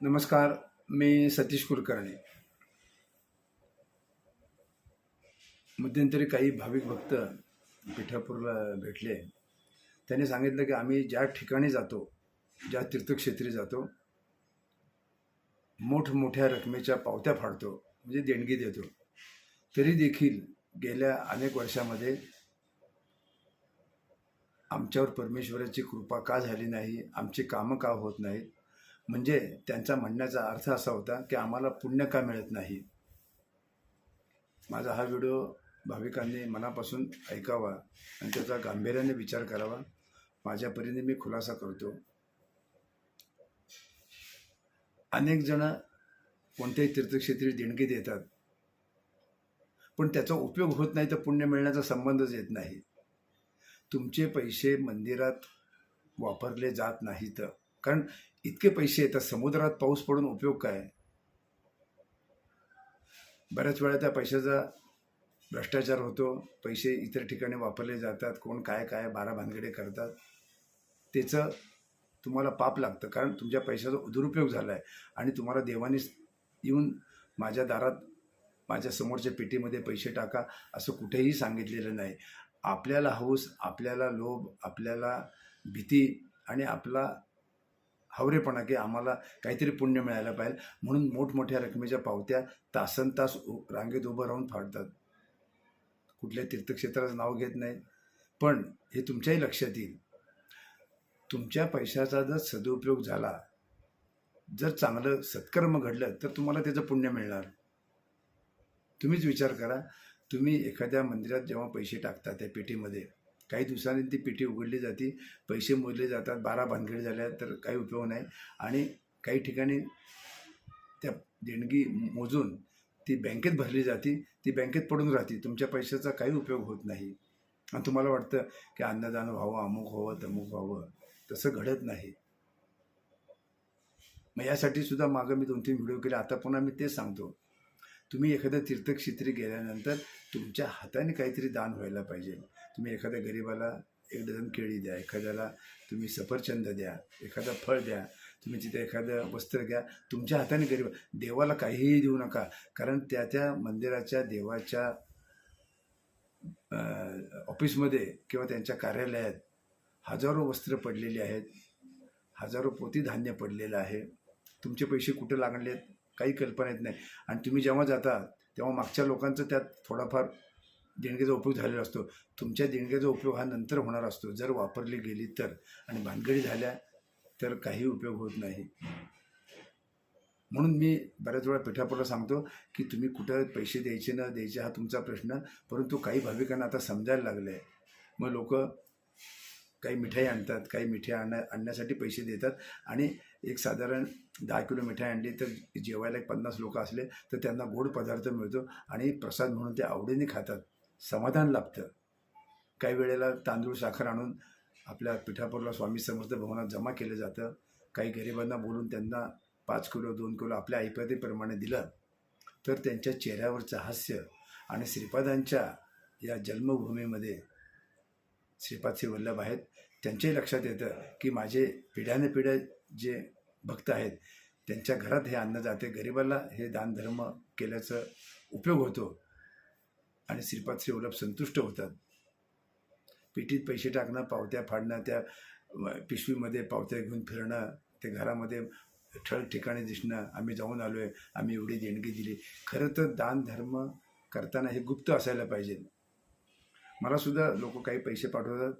नमस्कार मी सतीश कुलकर्णी. मध्यंतरी काही भाविक भक्त पिठापूरला भेटले. त्यांनी सांगितलं की आम्ही ज्या ठिकाणी जातो ज्या तीर्थक्षेत्री जातो मोठमोठ्या रकमेच्या पावत्या फाडतो म्हणजे देणगी देतो. तरी देखील गेल्या अनेक वर्षामध्ये आमच्यावर परमेश्वराची कृपा का झाली नाही आमची कामं का होत नाहीत म्हणजे त्यांचा म्हणण्याचा अर्थ असा होता की आम्हाला पुण्य का मिळत नाही? माझा हा व्हिडिओ भाविकांनी मनापासून ऐकावा आणि त्याचा गांभीर्याने विचार करावा. माझ्या परीने मी खुलासा करतो. अनेक जण कोणत्याही तीर्थक्षेत्री देणगी देतात. पण त्याचा उपयोग होत नाही तर पुण्य मिळण्याचा संबंधच येत नाही. तुमचे पैसे मंदिरात वापरले जात नाहीत. कारण इतके पैसे येतात समुद्रात पाऊस पडून उपयोग काय? बऱ्याच वेळा त्या पैशाचा भ्रष्टाचार होतो पैसे इतर ठिकाणी वापरले जातात कोण काय काय बारा भानगडे करतात. त्याचं तुम्हाला पाप लागतं कारण तुमच्या पैशाचा दुरुपयोग झाला आहे आणि तुम्हाला देवाने येऊन माझ्या दारात माझ्या समोरच्या पेटीमध्ये पैसे टाका असं कुठेही सांगितलेलं नाही. आपल्याला हौस आपल्याला लोभ आपल्याला भीती आणि आपला हावरेपणा की आम्हाला काहीतरी पुण्य मिळायला पाहिजे. म्हणून मोठमोठ्या रकमेच्या पावत्या तासन तास उ- रांगेत उभं राहून फाडतात. कुठल्या तीर्थक्षेत्राचं नाव घेत नाही. पण हे तुमच्याही लक्षात येईल. तुमच्या पैशाचा जर सदुपयोग झाला जर चांगलं सत्कर्म घडलं तर तुम्हाला त्याचं पुण्य मिळणार. तुम्हीच विचार करा. तुम्ही एखाद्या मंदिरात जेव्हा पैसे टाकता त्या पेटीमध्ये काही दिवसांनी ती पेटी उघडली जाते. पैसे मोजले जातात. बारा भानगडी झाल्या तर काही उपयोग नाही. आणि काही ठिकाणी त्या देणगी मोजून ती बँकेत भरली जाते. ती बँकेत पडून राहते. तुमच्या पैशाचा काही उपयोग होत नाही. आणि तुम्हाला वाटतं की अन्नदान व्हावं अमुक व्हावं तमुक व्हावं. तसं घडत नाही. मग यासाठी सुद्धा मागं मी दोन तीन व्हिडिओ केले. आता पुन्हा मी तेच सांगतो. तुम्ही एखाद्या तीर्थक्षेत्री गेल्यानंतर तुमच्या हाताने काहीतरी दान व्हायला पाहिजे. तुम्ही एखाद्या गरिबाला एक डझन केळी द्या एखाद्याला तुम्ही सफरचंद द्या एखादं फळ द्या तुम्ही तिथे एखादं वस्त्र घ्या तुमच्या हाताने गरीब देवाला काहीही देऊ नका. कारण त्या त्या मंदिराच्या देवाच्या ऑफिसमध्ये किंवा त्यांच्या कार्यालयात हजारो वस्त्र पडलेली आहेत हजारो पोती धान्य पडलेलं आहे. तुमचे पैसे कुठे लागले आहेत? काही कल्पना येत नाही. आणि तुम्ही जेव्हा जाता तेव्हा मागच्या लोकांचं त्यात थोडाफार देणगीचा उपयोग झालेला असतो. तुमच्या देणग्याचा उपयोग हा नंतर होणार असतो. जर वापरली गेली तर. आणि भानगडी झाल्या तर काही उपयोग होत नाही. म्हणून मी बऱ्याच वेळा पिठापुरा सांगतो की तुम्ही कुठं पैसे द्यायचे न द्यायचे हा तुमचा प्रश्न. परंतु काही भाविकांना आता समजायला लागलं आहे मग लोक काही मिठाई आणतात काही मिठाई आणण्या आणण्यासाठी पैसे देतात. आणि एक साधारण दहा किलो मिठाई आणली तर जेवायला एक पन्नास लोक असले तर त्यांना गोड पदार्थ मिळतो. आणि प्रसाद म्हणून ते आवडीने खातात. समाधान लाभतं. काही वेळेला तांदूळ साखर आणून आपल्या पिठापूरला स्वामी समर्थ भवनात जमा केलं जातं. काही गरिबांना बोलून त्यांना पाच किलो दोन किलो आपल्या ऐपतीप्रमाणे दिलं तर त्यांच्या चेहऱ्यावरचं हास्य आणि श्रीपादांच्या या जन्मभूमीमध्ये श्रीपाद श्री वल्लभ आहेत. त्यांच्याही लक्षात येतं की माझे पिढ्याने पिढ्या जे भक्त आहेत त्यांच्या घरात हे अन्न जाते. गरिबाला हे दानधर्म केल्याचं उपयोग होतो. आणि श्रीपाद श्री संतुष्ट होतात. पेटीत पैसे टाकणं पावत्या फाडणं त्या पिशवीमध्ये पावत्या घेऊन फिरणं ते घरामध्ये ठळ ठिकाणी दिसणं आम्ही जाऊन आलो आहे आम्ही एवढी देणगी दिली. खरं तर दान धर्म करताना हे गुप्त असायला पाहिजे. मला सुद्धा लोक काही पैसे पाठवतात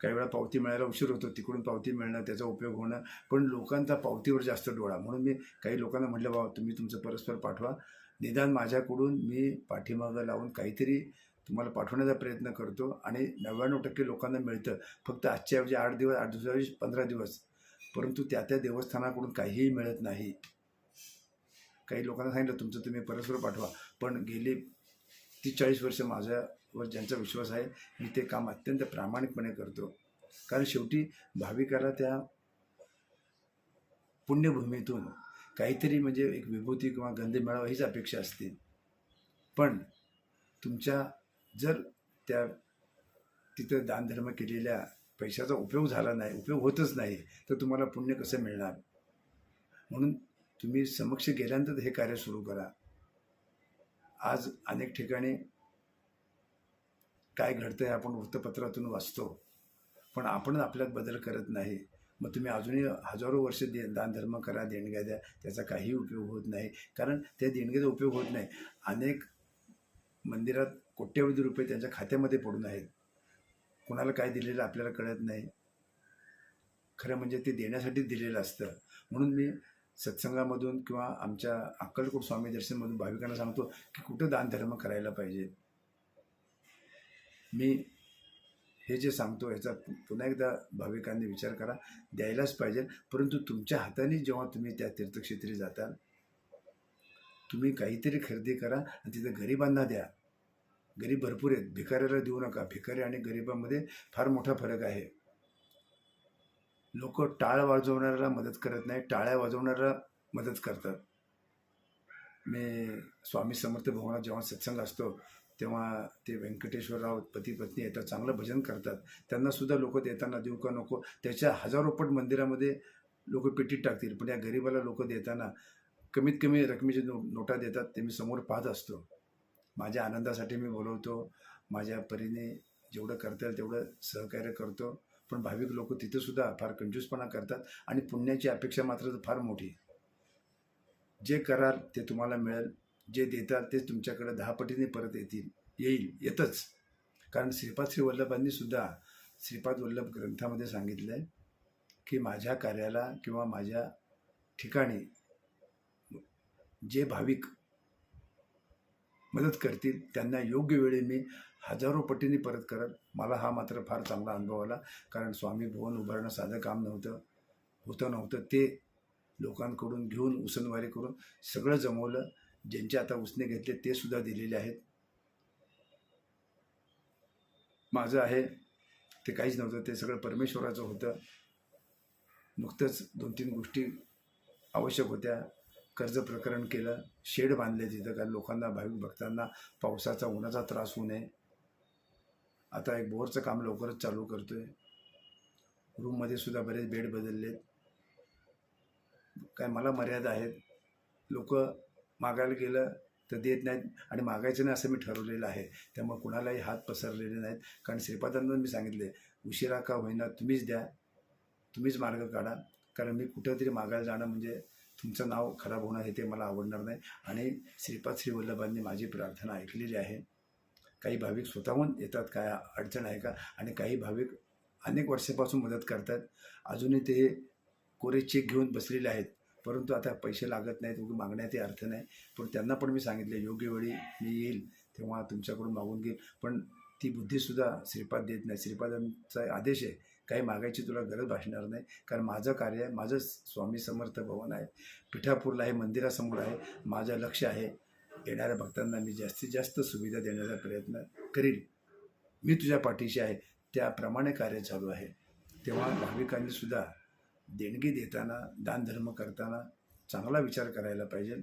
काही वेळा पावती मिळायला उशीर होतो तिकडून पावती मिळणं त्याचा उपयोग होणं पण लोकांचा पावतीवर जास्त डोळा. म्हणून मी काही लोकांना म्हटलं बाबा तुम्ही तुमचं परस्पर पाठवा. निदान माझ्याकडून मी पाठीमागं लावून काहीतरी तुम्हाला पाठवण्याचा प्रयत्न करतो आणि नव्याण्णव टक्के लोकांना मिळतं. फक्त आजच्याऐवजी आठ दिवस आठ दिवसाऐवजी पंधरा दिवस. परंतु त्या त्या देवस्थानाकडून काहीही मिळत नाही. काही लोकांना सांगितलं तुमचं तुम्ही परस्पर पाठवा. पण गेली ती चाळीस वर्ष माझ्यावर ज्यांचा विश्वास आहे मी ते काम अत्यंत प्रामाणिकपणे करतो. कारण शेवटी भाविकाला त्या पुण्यभूमीतून काहीतरी म्हणजे एक विभूती किंवा गंध मिळावा हीच अपेक्षा असते. पण तुमच्या जर त्या तिथं दानधर्म केलेल्या पैशाचा उपयोग झाला नाही उपयोग होतच नाही तर तुम्हाला पुण्य कसं मिळणार? म्हणून तुम्ही समक्ष गेल्यानंतर हे कार्य सुरू करा. आज अनेक ठिकाणी काय घडतं हे आपण वृत्तपत्रातून वाचतो पण आपण आपल्यात बदल करत नाही. मग तुम्ही अजूनही हजारो वर्ष दे दानधर्म करा देणग्या द्या त्याचा काही उपयोग होत नाही. कारण त्या देणग्याचा उपयोग होत नाही. अनेक मंदिरात कोट्यवधी रुपये त्यांच्या खात्यामध्ये पडून आहेत. कोणाला काय दिलेलं आपल्याला कळत नाही. खरं म्हणजे ते देण्यासाठी दिलेलं असतं. म्हणून मी सत्संगामधून किंवा आमच्या अक्कलकोट स्वामी दर्शनमधून भाविकांना सांगतो की कुठं दानधर्म करायला पाहिजे. मी हे जे सांगतो याचा पुन्हा एकदा भाविकांनी विचार करा द्यायलाच पाहिजे. परंतु तुमच्या हाताने जेव्हा तुम्ही त्या तीर्थक्षेत्री जाताल तुम्ही काहीतरी खरेदी करा आणि तिथं गरिबांना द्या. गरीब भरपूर आहेत. भिकाऱ्याला देऊ नका. भिकारी आणि गरिबांमध्ये फार मोठा फरक आहे. लोक टाळ वाजवणाऱ्याला मदत करत नाही टाळ्या वाजवणाऱ्याला मदत करतात. मी स्वामी समर्थ भवनात जेव्हा सत्संग असतो तेव्हा ते व्यंकटेश्वरराव पती पत्नी येतात चांगलं भजन करतात. त्यांना सुद्धा लोक देताना देऊ का नको त्याच्या हजारो पट मंदिरामध्ये लोक पेटीत टाकतील पण या गरिबाला लोक देताना कमीत कमी रकमेचे नो नोटा देतात ते मी समोर पाहत असतो. माझ्या आनंदासाठी मी बोलवतो माझ्या परीने जेवढं करता येईल तेवढं सहकार्य करतो पण भाविक लोक तिथंसुद्धा फार कंजूसपणा करतात आणि पुण्याची अपेक्षा मात्र फार मोठी जे कराल ते तुम्हाला मिळेल. जे देताल ते तुमच्याकडे दहा पटीने परत येतील. येईल येतच. कारण श्रीपाद श्री वल्लभांनी सुद्धा श्रीपाद वल्लभ ग्रंथामध्ये सांगितलं आहे की माझ्या कार्याला किंवा माझ्या ठिकाणी जे भाविक मदत करतील त्यांना योग्य वेळी मी हजारो पटीने परत करत मला हा मात्र फार चांगला अनुभव आला. कारण स्वामी भवन उभारणं साधं काम नव्हतं होतं नव्हतं. ते लोकांकडून घेऊन उसनवारी करून सगळं जमवलं. ज्यांचे आता उसने घेतले ते सुद्धा दिलेले आहेत. माझं आहे ते काहीच नव्हतं ते सगळं परमेश्वराचं होतं. नुकतंच दोन तीन गोष्टी आवश्यक होत्या. कर्ज प्रकरण केलं शेड बांधले तिथं कारण लोकांना भाविक भक्तांना पावसाचा उन्हाचा त्रास होऊ नये. आता एक बोरचं काम लवकरच चालू करतो आहे रूममध्ये सुद्धा बरेच बेड बदलले काय मला मर्यादा आहेत. लोक मागायला गेलं तर देत नाहीत आणि मागायचं नाही असं मी ठरवलेलं आहे. त्यामुळे कुणालाही हात पसरलेले नाहीत. कारण श्रीपादांना मी सांगितले उशिरा का होईना तुम्हीच द्या तुम्हीच मार्ग काढा. कारण मी कुठंतरी मागायला जाणं म्हणजे तुमचं नाव खराब होणं हे ते मला आवडणार नाही. आणि श्रीपाद श्री वल्लभांनी माझी प्रार्थना ऐकलेली आहे. काही भाविक स्वतःहून येतात काय अडचण आहे का? आणि काही भाविक अनेक वर्षापासून मदत करतात. अजूनही ते कोरे चेक घेऊन बसलेले आहेत. परंतु आता पैसे लागत नाहीत उगी मागण्यातही अर्थ नाही. पण त्यांना पण मी सांगितले योग्य वेळी मी येईल तेव्हा तुमच्याकडून मागून घेईल. पण ती बुद्धीसुद्धा श्रीपाद देत नाही. श्रीपादांचा आदेश आहे काही मागायची तुला गरज भासणार नाही. कारण माझं कार्य आहे माझं स्वामी समर्थ भवन आहे. पिठापूरला आहे मंदिरासमोर आहे माझं लक्ष आहे. येणाऱ्या भक्तांना मी जास्तीत जास्त सुविधा देण्याचा प्रयत्न करील मी तुझ्या पाठीशी आहे. त्याप्रमाणे कार्य चालू आहे. तेव्हा भाविकांनीसुद्धा देणगी देताना दानधर्म करताना चांगला विचार करायला पाहिजे.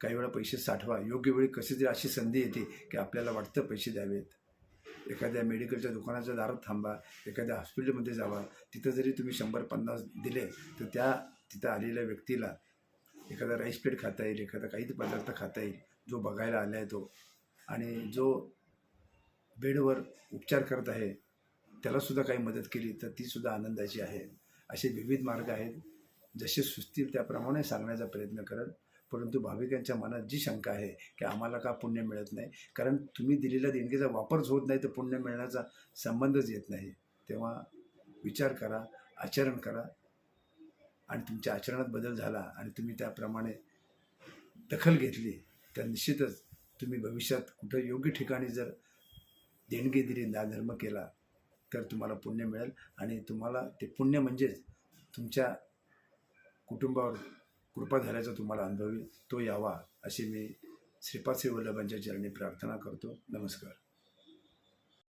काही वेळा पैसे साठवा. योग्य वेळी कशी तरी अशी संधी येते की आपल्याला वाटतं पैसे द्यावेत. एखाद्या मेडिकलच्या दुकानाच्या दारात थांबा एखाद्या हॉस्पिटलमध्ये जावा. तिथं जरी तुम्ही शंभर पन्नास दिले तर त्या तिथं आलेल्या व्यक्तीला एखादा राईस प्लेट खाता येईल एखादा काही पदार्थ खाता येईल जो बघायला आला आहे तो. आणि जो बेडवर उपचार करत आहे त्यालासुद्धा काही मदत केली तर तीसुद्धा आनंदाची आहे. असे विविध मार्ग आहेत. जसे सुचतील त्याप्रमाणे सांगण्याचा प्रयत्न करत परंतु भाविकांच्या मनात जी शंका आहे की आम्हाला का पुण्य मिळत नाही? कारण तुम्ही दिलेल्या देणगीचा वापरच होत नाही तर पुण्य मिळण्याचा संबंधच येत नाही. तेव्हा विचार करा आचरण करा. आणि तुमच्या आचरणात बदल झाला आणि तुम्ही त्याप्रमाणे दखल घेतली तर निश्चितच तुम्ही भविष्यात कुठं योग्य ठिकाणी जर देणगी दिली दानधर्म केला तर तुम्हाला पुण्य मिळेल. आणि तुम्हाला ते पुण्य म्हणजेच तुमच्या कुटुंबावर कृपा झाल्याचा तुम्हाला अनुभव येईल. तो यावा अशी मी श्रीपाद श्री वल्लभांच्या चरणी प्रार्थना करतो. नमस्कार.